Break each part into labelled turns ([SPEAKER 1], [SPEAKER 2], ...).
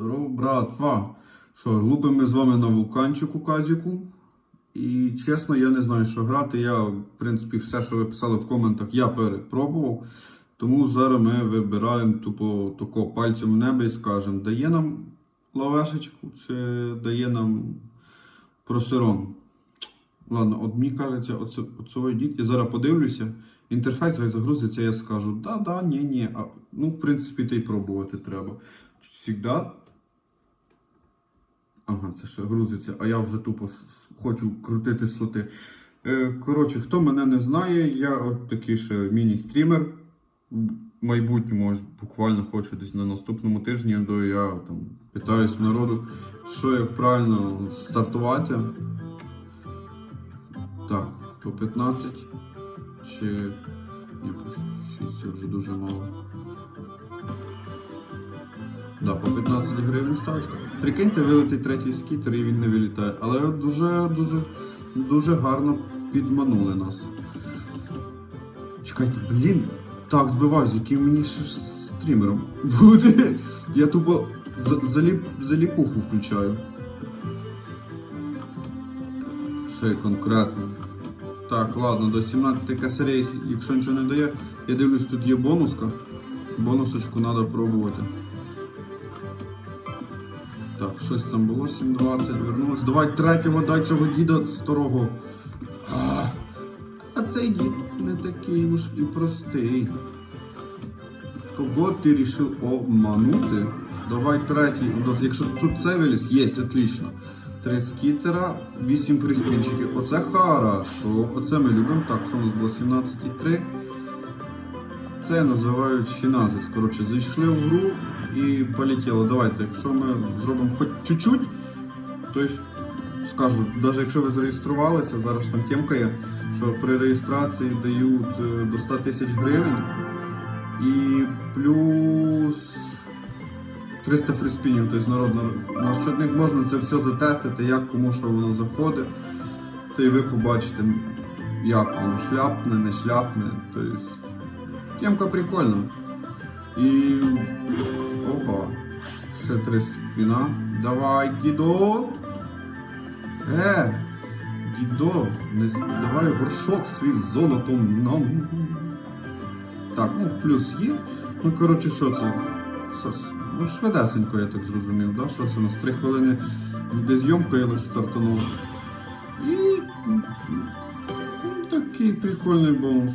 [SPEAKER 1] Здорово, братва. Що, лупимо ми з вами на вулканчику казіку. І чесно, я не знаю, що грати. Я, в принципі, все, що ви писали в коментах, я перепробував. Тому зараз ми вибираємо тупо тако пальцем в небо і скажемо, дає нам лавешечку чи дає нам просирон. Ладно, от мені кажеться, оце, оцього йдіть, я зараз подивлюся. Інтерфейс хай загрузиться, я скажу, да, да, ні, ні. А, ну, в принципі, то й пробувати треба. Всігда. Ага, це ще грузиться, а я вже тупо хочу крутити слоти. Е, коротше, хто мене не знає, я от такий ще міні-стрімер. В майбутньому буквально хочу десь на наступному тижні, до я там питаюсь народу, що як правильно стартувати. Так, по 15 чи якось 6 це вже дуже мало. Да, по 15 гривень ставочка. Прикиньте, вилетить третій скітер і він не вилітає. Але дуже, дуже, дуже гарно підманули нас. Чекайте, блін, так збиваюсь, яким мені ще стрімером буде. Я тупо заліп, заліпуху включаю. Ще конкретно. Так, ладно, до 17 косарей, якщо нічого не дає, я дивлюсь, тут є бонуска. Бонусочку треба пробувати. Так, щось там було, 7.20, вернулось. Давай третього, дай цього діда старого. А, а цей дід не такий уж і простий. Кого ти рішив обманути? Давай третій. Якщо тут це виліз, є, отлично. Три скітера, 8 фріспінчиків. Оце хорошо. Оце ми любимо. Так, що у нас було 17,3. Це називають щіназис. Коротше, зайшли в гру і полетіло. Давайте, якщо ми зробимо хоч чуть-чуть, то скажу, навіть якщо ви зареєструвалися, зараз там темка є, що при реєстрації дають е, до 100 тисяч гривень і плюс 300 фріспінів, тобто народ на, на щодник можна це все затестити, як кому що воно заходить. Та й ви побачите, як воно шляпне, не шляпне. Тобто, темка прикольна. І. Опа. Ще три спіна. Давай, дідо. Е, дідо, не давай горшок свій з золотом нам. Так, ну плюс є. Ну, коротше, що це? Ну, швидесенько, я так зрозумів, да? Що це у нас? Три хвилини де зйомка я лише стартанув. І такий прикольний бонус.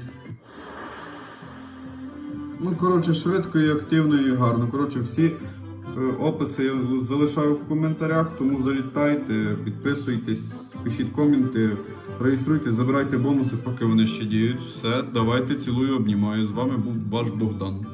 [SPEAKER 1] Ну, коротше, швидко і активно і гарно. Коротше, всі е, описи я залишаю в коментарях, тому залітайте, підписуйтесь, пишіть коменти, реєструйтесь, забирайте бонуси, поки вони ще діють. Все, давайте цілую, обнімаю. З вами був ваш Богдан.